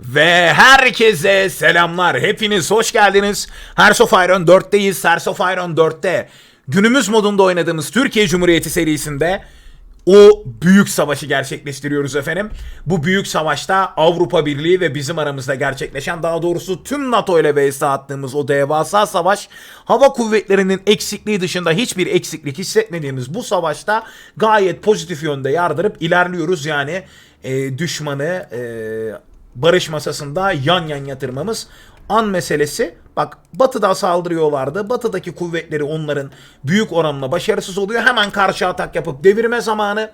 Ve herkese selamlar. Hepiniz hoş geldiniz. Hearts of Iron 4'teyiz. Hearts of Iron 4'te günümüz modunda oynadığımız Türkiye Cumhuriyeti serisinde o büyük savaşı gerçekleştiriyoruz efendim. Bu büyük savaşta Avrupa Birliği ve bizim aramızda gerçekleşen daha doğrusu tüm NATO ile vs attığımız o devasa savaş hava kuvvetlerinin eksikliği dışında hiçbir eksiklik hissetmediğimiz bu savaşta gayet pozitif yönde yardırıp ilerliyoruz. Yani e, düşmanı e, barış masasında yan yan yatırmamız an meselesi. Bak batıda saldırıyorlardı. Batıdaki kuvvetleri onların büyük oranla başarısız oluyor. Hemen karşı atak yapıp devirme zamanı.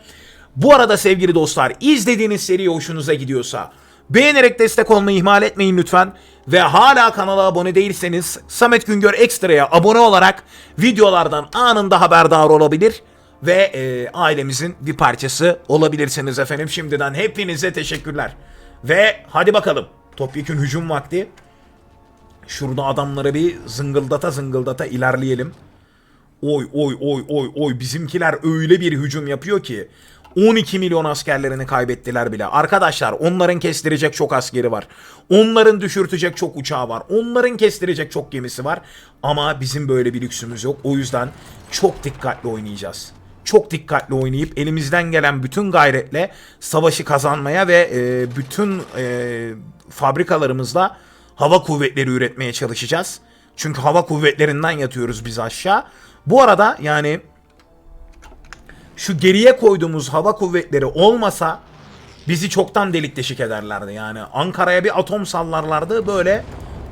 Bu arada sevgili dostlar izlediğiniz seri hoşunuza gidiyorsa beğenerek destek olmayı ihmal etmeyin lütfen. Ve hala kanala abone değilseniz Samet Güngör Ekstra'ya abone olarak videolardan anında haberdar olabilir ve e, ailemizin bir parçası olabilirsiniz efendim. Şimdiden hepinize teşekkürler. Ve hadi bakalım topyekün hücum vakti. Şurada adamları bir zıngıldata zıngıldata ilerleyelim. Oy oy oy oy oy bizimkiler öyle bir hücum yapıyor ki 12 milyon askerlerini kaybettiler bile. Arkadaşlar onların kestirecek çok askeri var. Onların düşürtecek çok uçağı var. Onların kestirecek çok gemisi var. Ama bizim böyle bir lüksümüz yok. O yüzden çok dikkatli oynayacağız. Çok dikkatli oynayıp elimizden gelen bütün gayretle savaşı kazanmaya ve e, bütün e, fabrikalarımızla hava kuvvetleri üretmeye çalışacağız. Çünkü hava kuvvetlerinden yatıyoruz biz aşağı. Bu arada yani şu geriye koyduğumuz hava kuvvetleri olmasa bizi çoktan delik deşik ederlerdi. Yani Ankara'ya bir atom sallarlardı böyle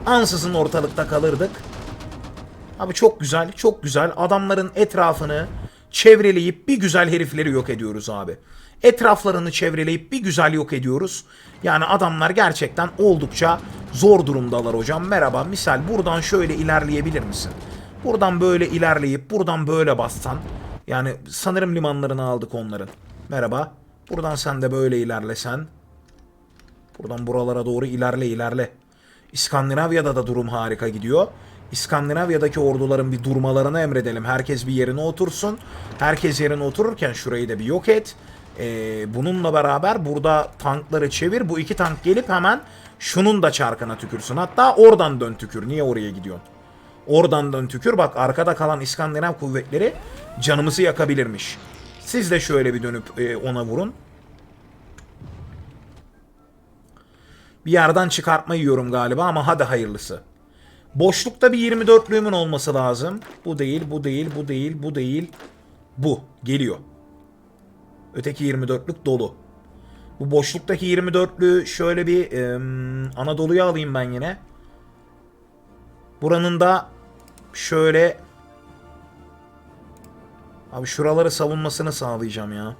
ansızın ortalıkta kalırdık. Abi çok güzel, çok güzel. Adamların etrafını çevreleyip bir güzel herifleri yok ediyoruz abi. Etraflarını çevreleyip bir güzel yok ediyoruz. Yani adamlar gerçekten oldukça zor durumdalar hocam. Merhaba, misal buradan şöyle ilerleyebilir misin? Buradan böyle ilerleyip buradan böyle bassan. Yani sanırım limanlarını aldık onların. Merhaba. Buradan sen de böyle ilerlesen. Buradan buralara doğru ilerle ilerle. İskandinavya'da da durum harika gidiyor. İskandinavya'daki orduların bir durmalarını emredelim. Herkes bir yerine otursun. Herkes yerine otururken şurayı da bir yok et. Ee, bununla beraber burada tankları çevir. Bu iki tank gelip hemen şunun da çarkına tükürsün. Hatta oradan dön tükür. Niye oraya gidiyorsun? Oradan dön tükür. Bak arkada kalan İskandinav kuvvetleri canımızı yakabilirmiş. Siz de şöyle bir dönüp e, ona vurun. Bir yerden çıkartma yiyorum galiba ama hadi hayırlısı. Boşlukta bir 24'lüğümün olması lazım. Bu değil, bu değil, bu değil, bu değil. Bu. Geliyor. Öteki 24'lük dolu. Bu boşluktaki 24'lüğü şöyle bir e, Anadolu'ya alayım ben yine. Buranın da şöyle Abi şuraları savunmasını sağlayacağım ya.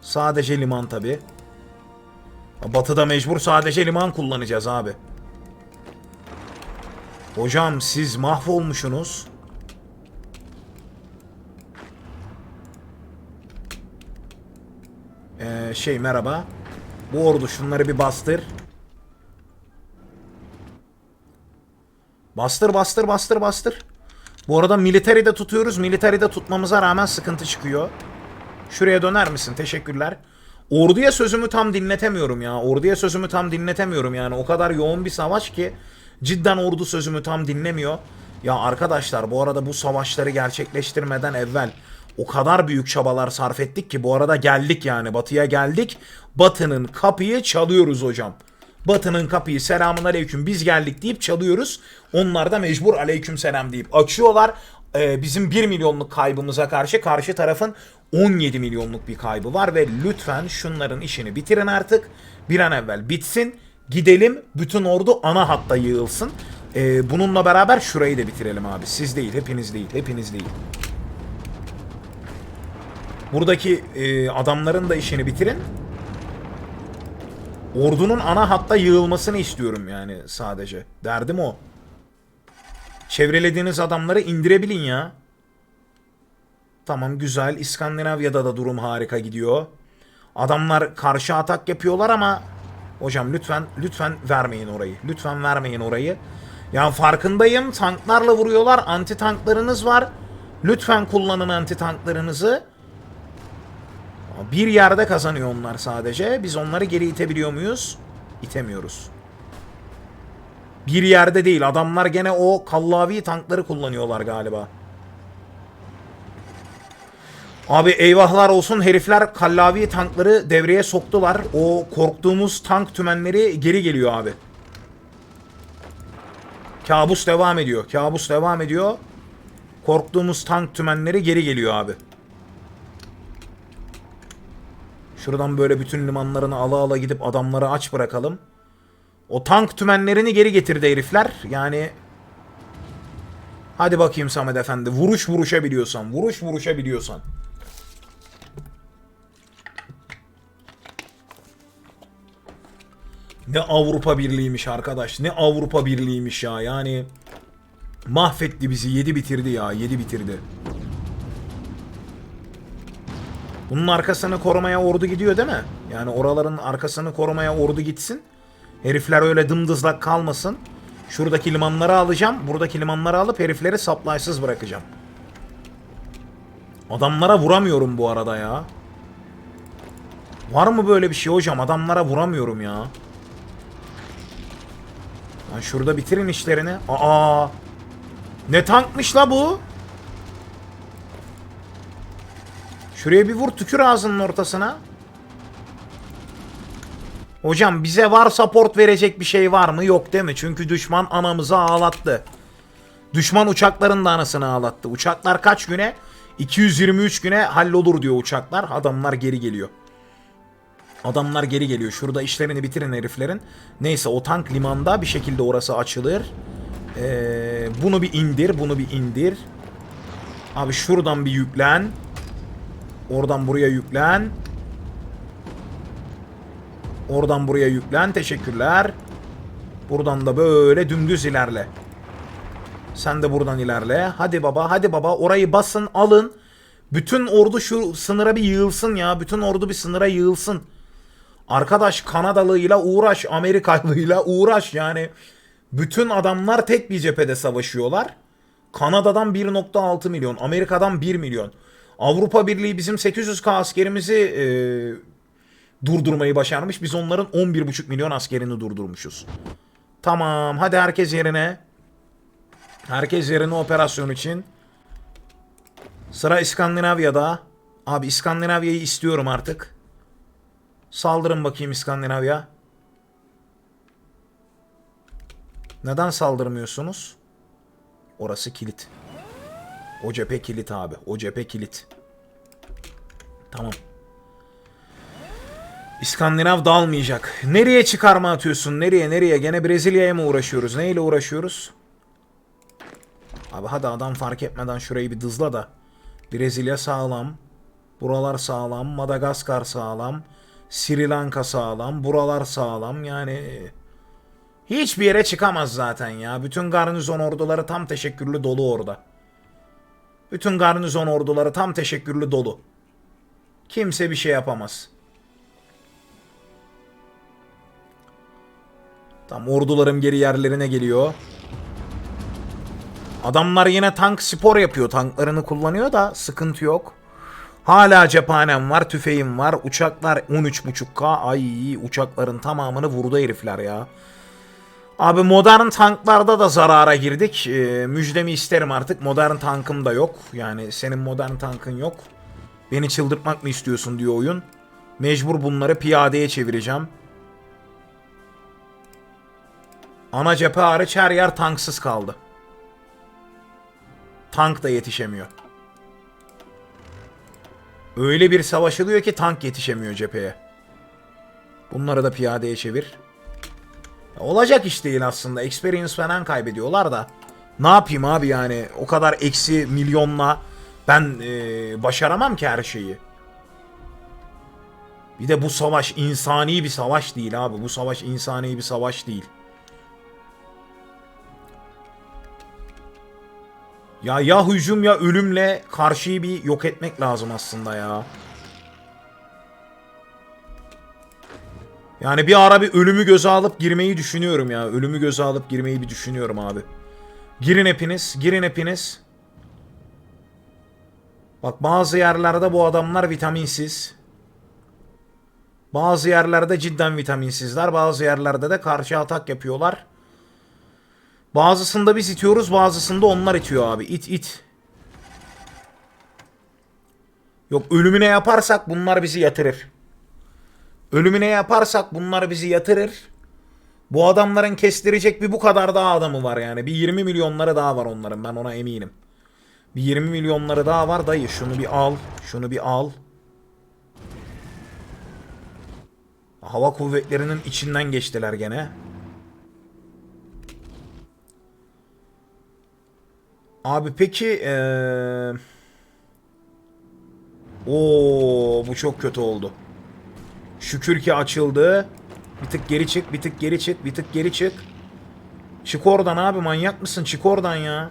Sadece liman tabi. Batıda mecbur sadece liman kullanacağız abi. Hocam siz mahvolmuşsunuz. Ee, şey merhaba. Bu ordu şunları bir bastır. Bastır bastır bastır bastır. Bu arada military de tutuyoruz. Military de tutmamıza rağmen sıkıntı çıkıyor. Şuraya döner misin? Teşekkürler. Orduya sözümü tam dinletemiyorum ya. Orduya sözümü tam dinletemiyorum yani. O kadar yoğun bir savaş ki cidden ordu sözümü tam dinlemiyor. Ya arkadaşlar bu arada bu savaşları gerçekleştirmeden evvel o kadar büyük çabalar sarf ettik ki bu arada geldik yani batıya geldik. Batının kapıyı çalıyoruz hocam. Batı'nın kapıyı selamun aleyküm biz geldik deyip çalıyoruz. Onlar da mecbur aleyküm selam deyip açıyorlar. Ee, bizim 1 milyonluk kaybımıza karşı karşı tarafın 17 milyonluk bir kaybı var ve lütfen şunların işini bitirin artık. Bir an evvel bitsin. Gidelim bütün ordu ana hatta yığılsın. Ee, bununla beraber şurayı da bitirelim abi. Siz değil, hepiniz değil, hepiniz değil. Buradaki e, adamların da işini bitirin. Ordunun ana hatta yığılmasını istiyorum yani sadece. Derdim o. Çevrelediğiniz adamları indirebilin ya. Tamam güzel. İskandinavya'da da durum harika gidiyor. Adamlar karşı atak yapıyorlar ama hocam lütfen lütfen vermeyin orayı. Lütfen vermeyin orayı. Ya farkındayım. Tanklarla vuruyorlar. Anti tanklarınız var. Lütfen kullanın anti tanklarınızı. Bir yerde kazanıyor onlar sadece. Biz onları geri itebiliyor muyuz? itemiyoruz. Bir yerde değil. Adamlar gene o kallavi tankları kullanıyorlar galiba. Abi eyvahlar olsun herifler kallavi tankları devreye soktular. O korktuğumuz tank tümenleri geri geliyor abi. Kabus devam ediyor. Kabus devam ediyor. Korktuğumuz tank tümenleri geri geliyor abi. Şuradan böyle bütün limanlarını ala ala gidip adamları aç bırakalım. O tank tümenlerini geri getirdi herifler. Yani Hadi bakayım Samet Efendi. Vuruş vuruşabiliyorsan. Vuruş vuruşabiliyorsan. Ne Avrupa Birliği'ymiş arkadaş. Ne Avrupa Birliği'ymiş ya. Yani mahvetti bizi. Yedi bitirdi ya. Yedi bitirdi. Bunun arkasını korumaya ordu gidiyor değil mi? Yani oraların arkasını korumaya ordu gitsin. Herifler öyle dımdızlak kalmasın. Şuradaki limanları alacağım. Buradaki limanları alıp herifleri saplaysız bırakacağım. Adamlara vuramıyorum bu arada ya. Var mı böyle bir şey hocam? Adamlara vuramıyorum ya. Lan şurada bitirin işlerini. Aa! Ne tankmış la bu? Şuraya bir vur tükür ağzının ortasına. Hocam bize var support verecek bir şey var mı? Yok değil mi? Çünkü düşman anamızı ağlattı. Düşman uçakların da anasını ağlattı. Uçaklar kaç güne? 223 güne hallolur diyor uçaklar. Adamlar geri geliyor. Adamlar geri geliyor. Şurada işlerini bitirin heriflerin. Neyse o tank limanda bir şekilde orası açılır. Ee, bunu bir indir. Bunu bir indir. Abi şuradan bir yüklen. Oradan buraya yüklen. Oradan buraya yüklen. Teşekkürler. Buradan da böyle dümdüz ilerle. Sen de buradan ilerle. Hadi baba, hadi baba. Orayı basın, alın. Bütün ordu şu sınıra bir yığılsın ya. Bütün ordu bir sınıra yığılsın. Arkadaş Kanadalıyla uğraş, Amerikalıyla uğraş yani. Bütün adamlar tek bir cephede savaşıyorlar. Kanada'dan 1.6 milyon, Amerika'dan 1 milyon. Avrupa Birliği bizim 800k askerimizi e, durdurmayı başarmış. Biz onların 11.5 milyon askerini durdurmuşuz. Tamam hadi herkes yerine. Herkes yerine operasyon için. Sıra İskandinavya'da. Abi İskandinavya'yı istiyorum artık. Saldırın bakayım İskandinavya. Neden saldırmıyorsunuz? Orası kilit. O cephe kilit abi. O cephe kilit. Tamam. İskandinav dalmayacak. Nereye çıkarma atıyorsun? Nereye nereye? Gene Brezilya'ya mı uğraşıyoruz? Neyle uğraşıyoruz? Abi hadi adam fark etmeden şurayı bir dızla da. Brezilya sağlam. Buralar sağlam. Madagaskar sağlam. Sri Lanka sağlam. Buralar sağlam. Yani hiçbir yere çıkamaz zaten ya. Bütün garnizon orduları tam teşekkürlü dolu orada. Bütün garnizon orduları tam teşekkürlü dolu. Kimse bir şey yapamaz. Tam ordularım geri yerlerine geliyor. Adamlar yine tank spor yapıyor. Tanklarını kullanıyor da sıkıntı yok. Hala cephanem var, tüfeğim var. Uçaklar 13.5K. Ay uçakların tamamını vurdu herifler ya. Abi modern tanklarda da zarara girdik. Ee, müjdemi isterim artık. Modern tankım da yok. Yani senin modern tankın yok. Beni çıldırtmak mı istiyorsun diyor oyun. Mecbur bunları piyadeye çevireceğim. Ana cephe hariç her yer tanksız kaldı. Tank da yetişemiyor. Öyle bir savaşılıyor ki tank yetişemiyor cepheye. Bunları da piyadeye çevir. Olacak iş değil aslında. Experience falan kaybediyorlar da. Ne yapayım abi yani o kadar eksi milyonla ben ee, başaramam ki her şeyi. Bir de bu savaş insani bir savaş değil abi. Bu savaş insani bir savaş değil. Ya ya hücum ya ölümle karşıyı bir yok etmek lazım aslında ya. Yani bir ara bir ölümü göze alıp girmeyi düşünüyorum ya. Ölümü göze alıp girmeyi bir düşünüyorum abi. Girin hepiniz, girin hepiniz. Bak bazı yerlerde bu adamlar vitaminsiz. Bazı yerlerde cidden vitaminsizler. Bazı yerlerde de karşı atak yapıyorlar. Bazısında biz itiyoruz. Bazısında onlar itiyor abi. İt it. Yok ölümüne yaparsak bunlar bizi yatırır. Ölümüne yaparsak bunlar bizi yatırır. Bu adamların kestirecek bir bu kadar daha adamı var yani. Bir 20 milyonları daha var onların ben ona eminim. Bir 20 milyonları daha var dayı. Şunu bir al. Şunu bir al. Hava kuvvetlerinin içinden geçtiler gene. Abi peki eee Oo bu çok kötü oldu. Şükür ki açıldı. Bir tık geri çık, bir tık geri çık, bir tık geri çık. Çık oradan abi manyak mısın? Çık oradan ya.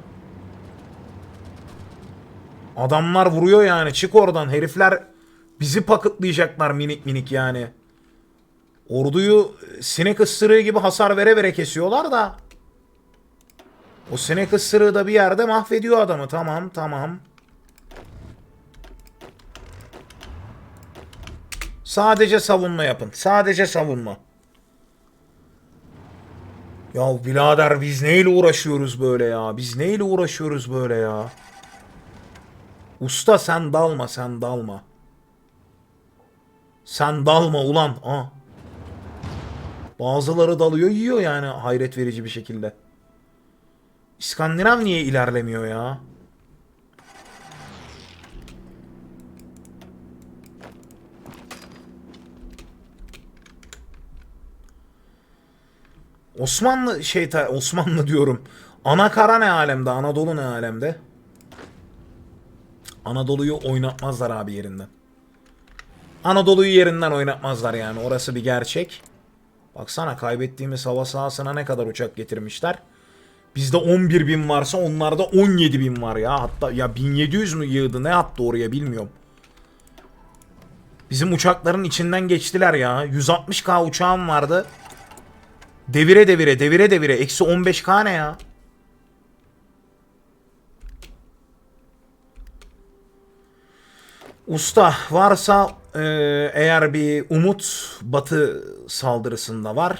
Adamlar vuruyor yani. Çık oradan. Herifler bizi pakıtlayacaklar minik minik yani. Orduyu sinek ısırığı gibi hasar vere vere kesiyorlar da. O sinek ısırığı da bir yerde mahvediyor adamı. Tamam tamam. Sadece savunma yapın. Sadece savunma. Ya birader biz neyle uğraşıyoruz böyle ya? Biz neyle uğraşıyoruz böyle ya? Usta sen dalma sen dalma. Sen dalma ulan. Aa. Bazıları dalıyor yiyor yani hayret verici bir şekilde. İskandinav niye ilerlemiyor ya? Osmanlı şey Osmanlı diyorum. Anakara ne alemde? Anadolu ne alemde? Anadolu'yu oynatmazlar abi yerinden. Anadolu'yu yerinden oynatmazlar yani. Orası bir gerçek. Baksana kaybettiğimiz hava sahasına ne kadar uçak getirmişler. Bizde 11 bin varsa onlarda 17 bin var ya. Hatta ya 1700 mü yığdı ne attı oraya bilmiyorum. Bizim uçakların içinden geçtiler ya. 160k uçağım vardı. Devire devire devire devire. Eksi 15k ne ya? Usta varsa eğer bir umut batı saldırısında var.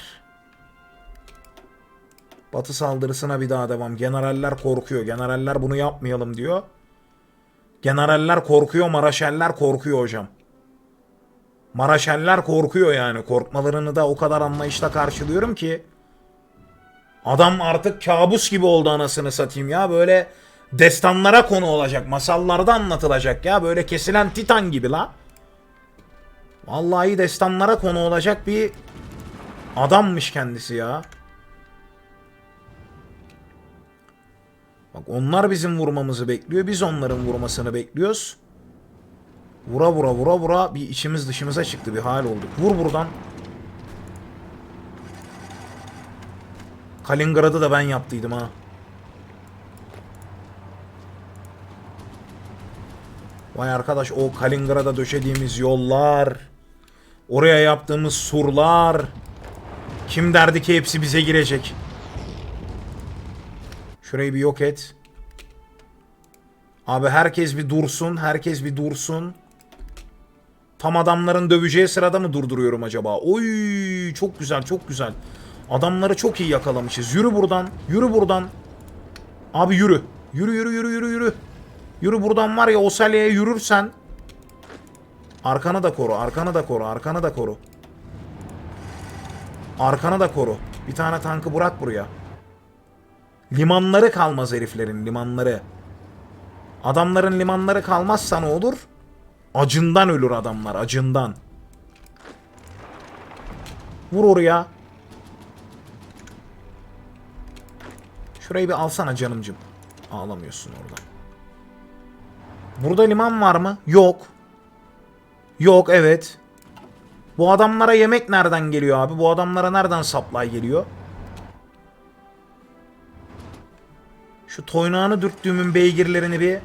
Batı saldırısına bir daha devam. Generaller korkuyor. Generaller bunu yapmayalım diyor. Generaller korkuyor, Maraşeller korkuyor hocam. Maraşeller korkuyor yani. Korkmalarını da o kadar anlayışla karşılıyorum ki. Adam artık kabus gibi oldu anasını satayım ya. Böyle destanlara konu olacak. Masallarda anlatılacak ya. Böyle kesilen titan gibi la. Vallahi destanlara konu olacak bir adammış kendisi ya. Bak onlar bizim vurmamızı bekliyor. Biz onların vurmasını bekliyoruz. Vura vura vura vura bir içimiz dışımıza çıktı bir hal olduk. Vur buradan. Kaliningrad'ı da ben yaptıydım ha. Vay arkadaş o Kaliningrad'a döşediğimiz yollar. Oraya yaptığımız surlar. Kim derdi ki hepsi bize girecek. Şurayı bir yok et. Abi herkes bir dursun. Herkes bir dursun. Tam adamların döveceği sırada mı durduruyorum acaba? Oy çok güzel çok güzel. Adamları çok iyi yakalamışız. Yürü buradan. Yürü buradan. Abi yürü. Yürü yürü yürü yürü yürü. Yürü buradan var ya Osalya'ya yürürsen. Arkanı da koru. Arkanı da koru. Arkanı da koru. Arkanı da koru. Bir tane tankı bırak buraya. Limanları kalmaz heriflerin limanları. Adamların limanları kalmazsa ne olur? Acından ölür adamlar acından. Vur oraya. Şurayı bir alsana canımcım. Ağlamıyorsun orada. Burada liman var mı? Yok. Yok evet. Bu adamlara yemek nereden geliyor abi? Bu adamlara nereden supply geliyor? Şu toynağını dürttüğümün beygirlerini bir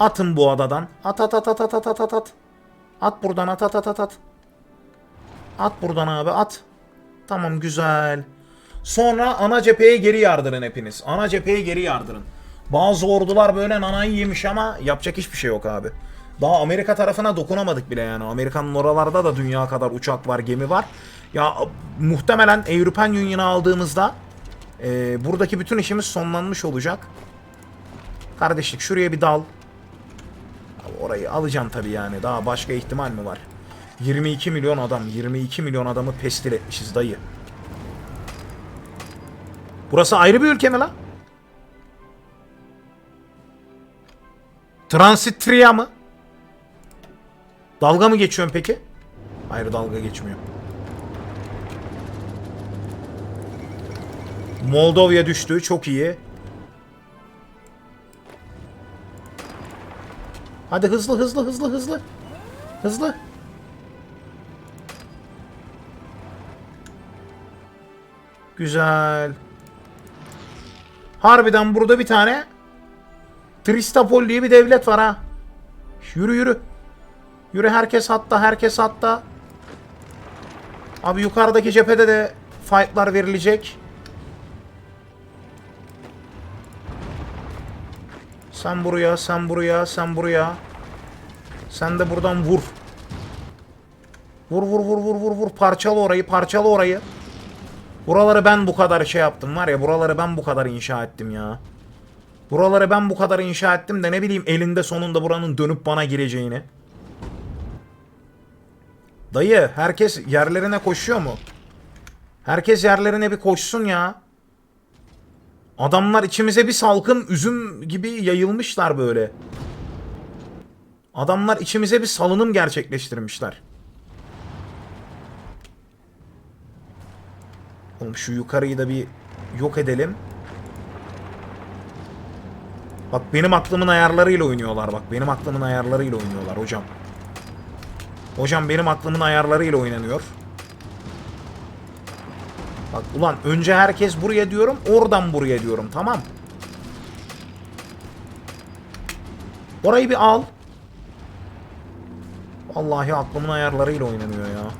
atın bu adadan. At at at at at at at at at. At buradan at at at at at. At buradan abi at. Tamam güzel. Sonra ana cepheye geri yardırın hepiniz. Ana cepheye geri yardırın. Bazı ordular böyle nanayı yemiş ama yapacak hiçbir şey yok abi. Daha Amerika tarafına dokunamadık bile yani. Amerika'nın oralarda da dünya kadar uçak var, gemi var. Ya muhtemelen European Union'u aldığımızda e, buradaki bütün işimiz sonlanmış olacak. Kardeşlik şuraya bir dal. Orayı alacağım tabii yani. Daha başka ihtimal mi var? 22 milyon adam. 22 milyon adamı pestil etmişiz dayı. Burası ayrı bir ülke mi lan? Transitria mı? Dalga mı geçiyorsun peki? Hayır dalga geçmiyor. Moldova düştü. Çok iyi. Hadi hızlı hızlı hızlı hızlı. Hızlı. Güzel. Harbiden burada bir tane Tristapol diye bir devlet var ha. Yürü yürü. Yürü herkes hatta herkes hatta. Abi yukarıdaki cephede de fightlar verilecek. Sen buraya, sen buraya, sen buraya. Sen de buradan vur. Vur vur vur vur vur vur. Parçala orayı, parçala orayı. Buraları ben bu kadar şey yaptım var ya. Buraları ben bu kadar inşa ettim ya. Buraları ben bu kadar inşa ettim de ne bileyim elinde sonunda buranın dönüp bana gireceğini. Dayı herkes yerlerine koşuyor mu? Herkes yerlerine bir koşsun ya. Adamlar içimize bir salkım üzüm gibi yayılmışlar böyle. Adamlar içimize bir salınım gerçekleştirmişler. Oğlum şu yukarıyı da bir yok edelim. Bak benim aklımın ayarlarıyla oynuyorlar bak. Benim aklımın ayarlarıyla oynuyorlar hocam. Hocam benim aklımın ayarlarıyla oynanıyor. Bak ulan önce herkes buraya diyorum oradan buraya diyorum tamam. Orayı bir al. Vallahi aklımın ayarlarıyla oynanıyor ya.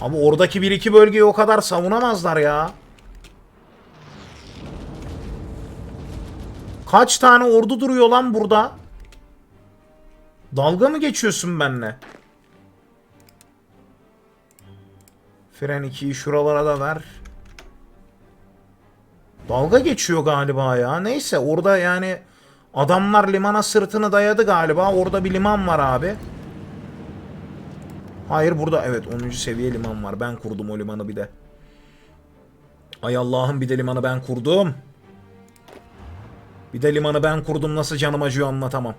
Ama oradaki bir iki bölgeyi o kadar savunamazlar ya. Kaç tane ordu duruyor lan burada? Dalga mı geçiyorsun benimle? Fren 2'yi şuralara da ver. Dalga geçiyor galiba ya. Neyse orada yani adamlar limana sırtını dayadı galiba. Orada bir liman var abi. Hayır burada evet 10. seviye liman var. Ben kurdum o limanı bir de. Ay Allah'ım bir de limanı ben kurdum. Bir de limanı ben kurdum nasıl canım acıyor anlatamam.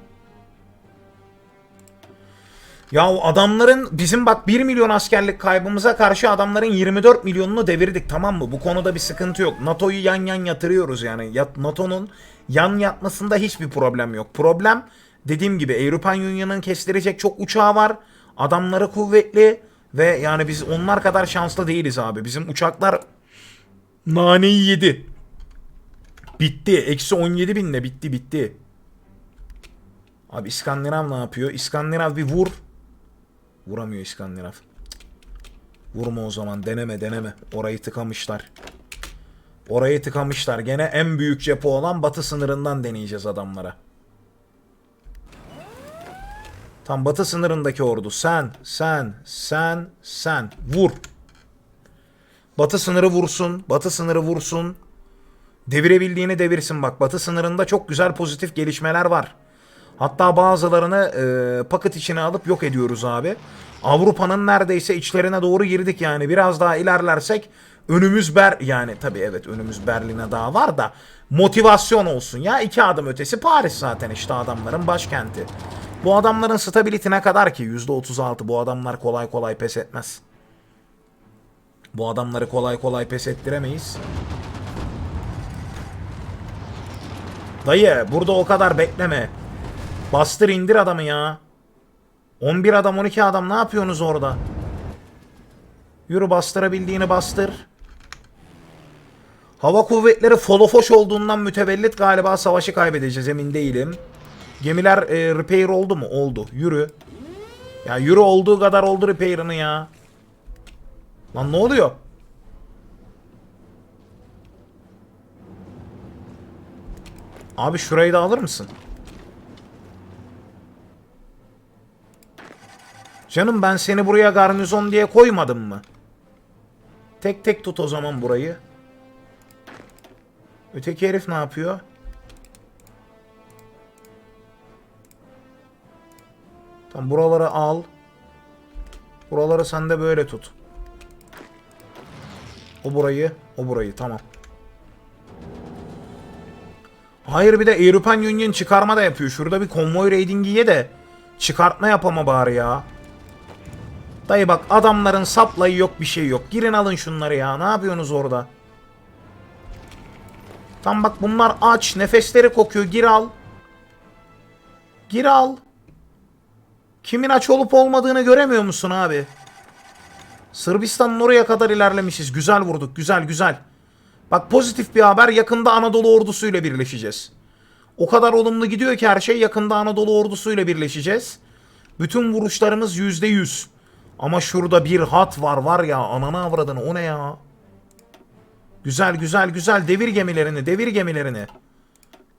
Ya adamların bizim bak 1 milyon askerlik kaybımıza karşı adamların 24 milyonunu devirdik tamam mı? Bu konuda bir sıkıntı yok. NATO'yu yan yan yatırıyoruz yani. NATO'nun yan yatmasında hiçbir problem yok. Problem dediğim gibi European Union'ın kestirecek çok uçağı var. Adamları kuvvetli ve yani biz onlar kadar şanslı değiliz abi. Bizim uçaklar naneyi yedi. Bitti. Eksi 17 binle bitti bitti. Abi İskandinav ne yapıyor? İskandinav bir vur. Vuramıyor İskandinav. Vurma o zaman. Deneme deneme. Orayı tıkamışlar. Orayı tıkamışlar. Gene en büyük cephe olan batı sınırından deneyeceğiz adamlara. Tam batı sınırındaki ordu. Sen, sen, sen, sen. Vur. Batı sınırı vursun. Batı sınırı vursun. Devirebildiğini devirsin bak. Batı sınırında çok güzel pozitif gelişmeler var. Hatta bazılarını e, paket içine alıp yok ediyoruz abi. Avrupa'nın neredeyse içlerine doğru girdik yani. Biraz daha ilerlersek önümüz Ber... Yani tabii evet önümüz Berlin'e daha var da motivasyon olsun ya. iki adım ötesi Paris zaten işte adamların başkenti. Bu adamların stability ne kadar ki? %36 bu adamlar kolay kolay pes etmez. Bu adamları kolay kolay pes ettiremeyiz. Dayı burada o kadar bekleme. Bastır indir adamı ya. 11 adam 12 adam ne yapıyorsunuz orada? Yürü bastırabildiğini bastır. Hava kuvvetleri folofoş olduğundan mütevellit galiba savaşı kaybedeceğiz emin değilim. Gemiler e, repair oldu mu? Oldu. Yürü. Ya yürü olduğu kadar oldu repair'ını ya. Lan ne oluyor? Abi şurayı da alır mısın? Canım ben seni buraya garnizon diye koymadım mı? Tek tek tut o zaman burayı. Öteki herif ne yapıyor? Tamam buraları al. Buraları sen de böyle tut. O burayı, o burayı tamam. Hayır bir de European Union çıkarma da yapıyor. Şurada bir konvoy raidingiye de çıkartma yapama bari ya. Dayı bak adamların saplayı yok bir şey yok. Girin alın şunları ya. Ne yapıyorsunuz orada? Tam bak bunlar aç. Nefesleri kokuyor. Gir al. Gir al. Kimin aç olup olmadığını göremiyor musun abi? Sırbistan'ın oraya kadar ilerlemişiz. Güzel vurduk. Güzel güzel. Bak pozitif bir haber. Yakında Anadolu ordusuyla birleşeceğiz. O kadar olumlu gidiyor ki her şey. Yakında Anadolu ordusuyla birleşeceğiz. Bütün vuruşlarımız yüzde yüz. Ama şurada bir hat var var ya. Ananı avradını o ne ya? Güzel güzel güzel. Devir gemilerini devir gemilerini.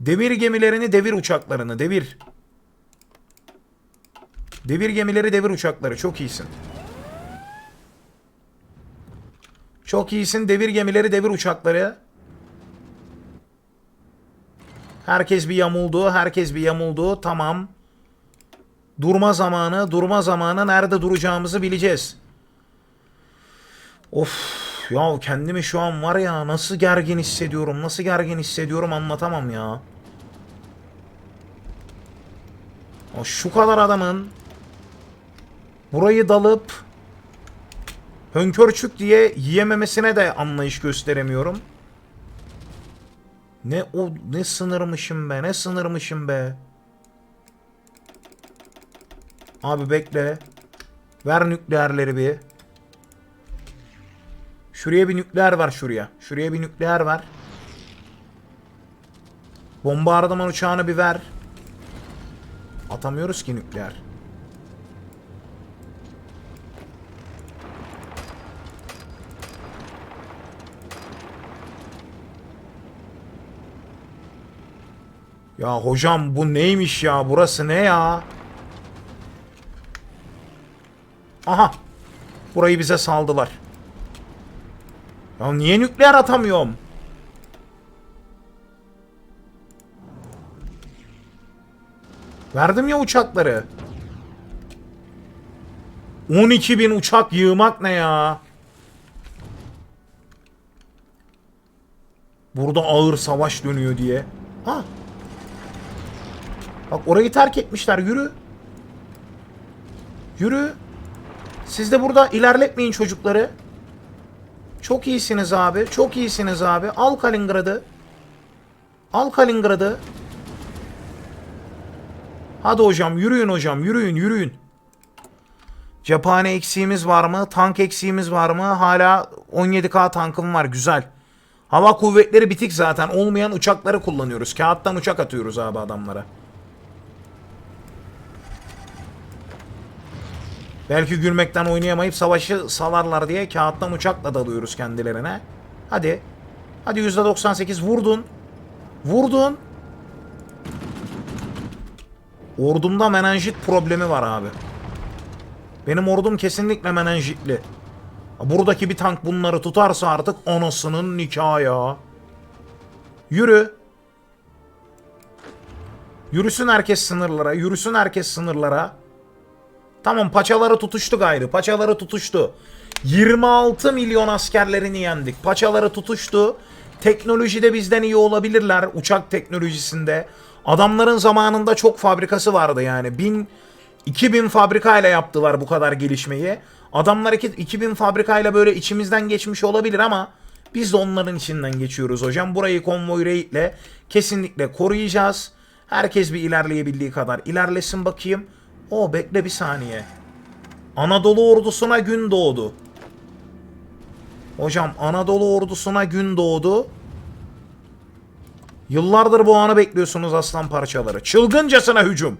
Devir gemilerini devir uçaklarını devir. Devir gemileri devir uçakları çok iyisin. Çok iyisin devir gemileri devir uçakları. Herkes bir yamuldu herkes bir yamuldu tamam. Durma zamanı durma zamanı nerede duracağımızı bileceğiz. Of ya kendimi şu an var ya nasıl gergin hissediyorum nasıl gergin hissediyorum anlatamam ya. O şu kadar adamın burayı dalıp hönkörçük diye yiyememesine de anlayış gösteremiyorum. Ne o ne sınırmışım be ne sınırmışım be. Abi bekle. Ver nükleerleri bir. Şuraya bir nükleer var şuraya. Şuraya bir nükleer var. Bombardıman uçağını bir ver. Atamıyoruz ki nükleer. Ya hocam bu neymiş ya? Burası ne ya? Aha. Burayı bize saldılar. Ya niye nükleer atamıyorum? Verdim ya uçakları. 12 bin uçak yığmak ne ya? Burada ağır savaş dönüyor diye. Ha. Bak orayı terk etmişler. Yürü. Yürü. Siz de burada ilerletmeyin çocukları. Çok iyisiniz abi. Çok iyisiniz abi. Al Kaliningrad'ı. Al Kaliningrad'ı. Hadi hocam yürüyün hocam. Yürüyün yürüyün. Cephane eksiğimiz var mı? Tank eksiğimiz var mı? Hala 17K tankım var. Güzel. Hava kuvvetleri bitik zaten. Olmayan uçakları kullanıyoruz. Kağıttan uçak atıyoruz abi adamlara. Belki gülmekten oynayamayıp savaşı salarlar diye kağıttan uçakla dalıyoruz kendilerine. Hadi. Hadi %98 vurdun. Vurdun. Ordumda menenjit problemi var abi. Benim ordum kesinlikle menenjitli. Buradaki bir tank bunları tutarsa artık anasının nikahı ya. Yürü. Yürüsün herkes sınırlara. Yürüsün herkes sınırlara. Tamam paçaları tutuştu gayrı. Paçaları tutuştu. 26 milyon askerlerini yendik. Paçaları tutuştu. Teknolojide bizden iyi olabilirler. Uçak teknolojisinde. Adamların zamanında çok fabrikası vardı yani. 1000 2000 fabrikayla yaptılar bu kadar gelişmeyi. Adamlar iki- 2000 fabrikayla böyle içimizden geçmiş olabilir ama biz de onların içinden geçiyoruz hocam. Burayı konvoy raid'le kesinlikle koruyacağız. Herkes bir ilerleyebildiği kadar ilerlesin bakayım. O bekle bir saniye. Anadolu ordusuna gün doğdu. Hocam Anadolu ordusuna gün doğdu. Yıllardır bu anı bekliyorsunuz aslan parçaları. Çılgıncasına hücum.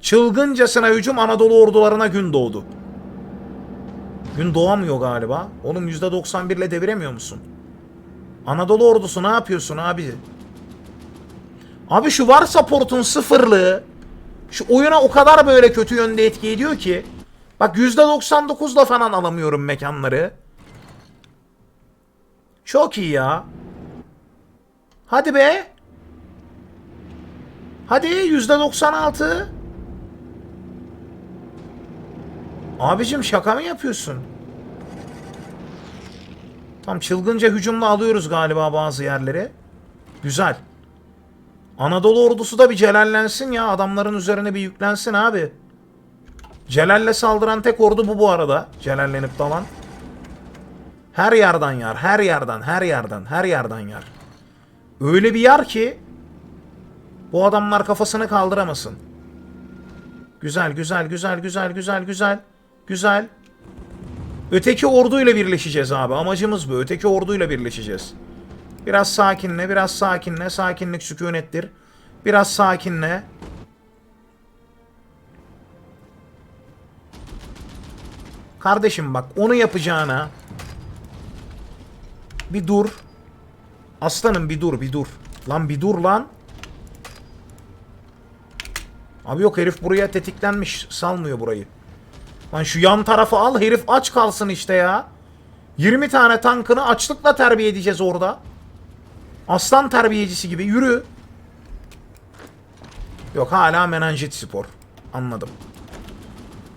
Çılgıncasına hücum Anadolu ordularına gün doğdu. Gün doğamıyor galiba. Oğlum %91 ile deviremiyor musun? Anadolu ordusu ne yapıyorsun abi? Abi şu var support'un sıfırlığı şu oyuna o kadar böyle kötü yönde etki ediyor ki. Bak %99'la falan alamıyorum mekanları. Çok iyi ya. Hadi be. Hadi %96. Abicim şaka mı yapıyorsun? Tam çılgınca hücumla alıyoruz galiba bazı yerleri. Güzel. Anadolu ordusu da bir celallensin ya. Adamların üzerine bir yüklensin abi. Celal'le saldıran tek ordu bu bu arada. Celallenip dalan. Her yerden yar. Her yerden. Her yerden. Her yerden yar. Öyle bir yar ki bu adamlar kafasını kaldıramasın. Güzel, güzel, güzel, güzel, güzel, güzel. Güzel. Öteki orduyla birleşeceğiz abi. Amacımız bu. Öteki orduyla birleşeceğiz. Biraz sakinle, biraz sakinle. Sakinlik sükunettir. Biraz sakinle. Kardeşim bak onu yapacağına bir dur. Aslanım bir dur, bir dur. Lan bir dur lan. Abi yok herif buraya tetiklenmiş. Salmıyor burayı. Lan şu yan tarafı al herif aç kalsın işte ya. 20 tane tankını açlıkla terbiye edeceğiz orada. Aslan terbiyecisi gibi yürü. Yok hala menenjit spor. Anladım.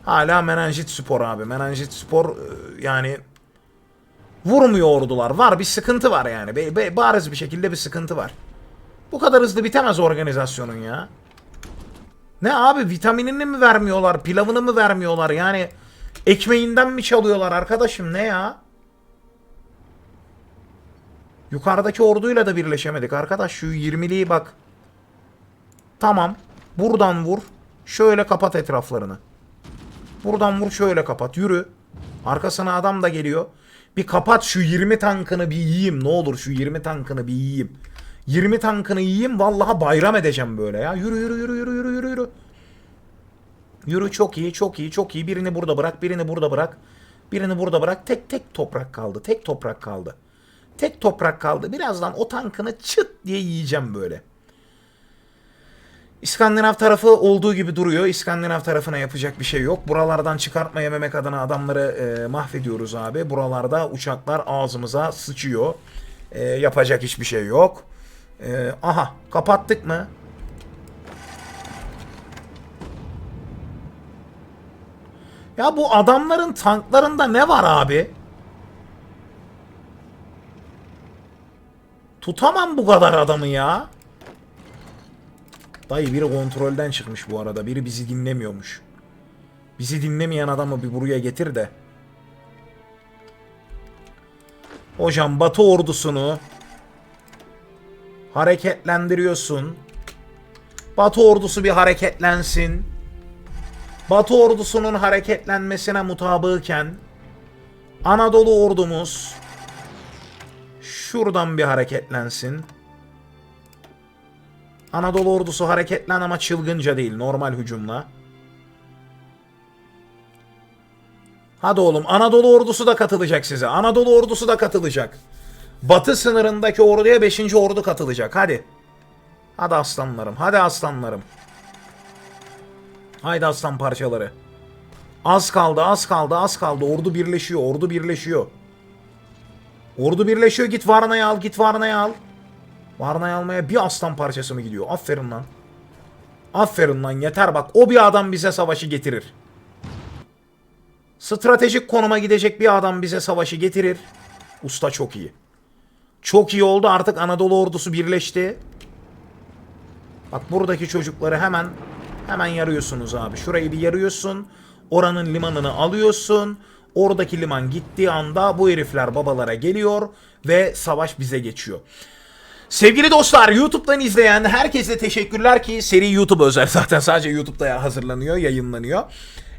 Hala menenjit spor abi. Menenjit spor e, yani vurmuyor ordular. Var bir sıkıntı var yani. Be, bariz bir şekilde bir sıkıntı var. Bu kadar hızlı bitemez organizasyonun ya. Ne abi vitaminini mi vermiyorlar, pilavını mı vermiyorlar? Yani ekmeğinden mi çalıyorlar arkadaşım ne ya? Yukarıdaki orduyla da birleşemedik arkadaş. Şu 20'liği bak. Tamam. Buradan vur. Şöyle kapat etraflarını. Buradan vur şöyle kapat. Yürü. Arkasına adam da geliyor. Bir kapat şu 20 tankını bir yiyeyim. Ne olur şu 20 tankını bir yiyeyim. 20 tankını yiyeyim. Vallahi bayram edeceğim böyle ya. Yürü yürü yürü yürü yürü yürü yürü. Yürü çok iyi çok iyi çok iyi. Birini burada bırak birini burada bırak. Birini burada bırak. Tek tek toprak kaldı. Tek toprak kaldı. Tek toprak kaldı. Birazdan o tankını çıt diye yiyeceğim böyle. İskandinav tarafı olduğu gibi duruyor. İskandinav tarafına yapacak bir şey yok. Buralardan çıkartma yememek adına adamları e, mahvediyoruz abi. Buralarda uçaklar ağzımıza sıçıyor. E, yapacak hiçbir şey yok. E, aha kapattık mı? Ya bu adamların tanklarında ne var abi? Tutamam bu kadar adamı ya. Dayı biri kontrolden çıkmış bu arada. Biri bizi dinlemiyormuş. Bizi dinlemeyen adamı bir buraya getir de. Hocam Batı ordusunu hareketlendiriyorsun. Batı ordusu bir hareketlensin. Batı ordusunun hareketlenmesine mutabıken Anadolu ordumuz şuradan bir hareketlensin. Anadolu ordusu hareketlen ama çılgınca değil. Normal hücumla. Hadi oğlum Anadolu ordusu da katılacak size. Anadolu ordusu da katılacak. Batı sınırındaki orduya 5. ordu katılacak. Hadi. Hadi aslanlarım. Hadi aslanlarım. Haydi aslan parçaları. Az kaldı, az kaldı, az kaldı. Ordu birleşiyor, ordu birleşiyor. Ordu birleşiyor. Git Varna'yı al, git Varna'yı al. Varna'yı almaya bir aslan parçası mı gidiyor? Aferin lan. Aferin lan yeter bak. O bir adam bize savaşı getirir. Stratejik konuma gidecek bir adam bize savaşı getirir. Usta çok iyi. Çok iyi oldu artık Anadolu ordusu birleşti. Bak buradaki çocukları hemen hemen yarıyorsunuz abi. Şurayı bir yarıyorsun. Oranın limanını alıyorsun. Oradaki liman gittiği anda bu herifler babalara geliyor ve savaş bize geçiyor. Sevgili dostlar YouTube'dan izleyen herkese teşekkürler ki seri YouTube özel zaten sadece YouTube'da hazırlanıyor, yayınlanıyor.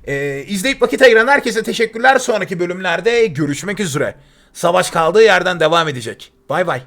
Ee, izleyip vakit ayıran herkese teşekkürler. Sonraki bölümlerde görüşmek üzere. Savaş kaldığı yerden devam edecek. Bay bay.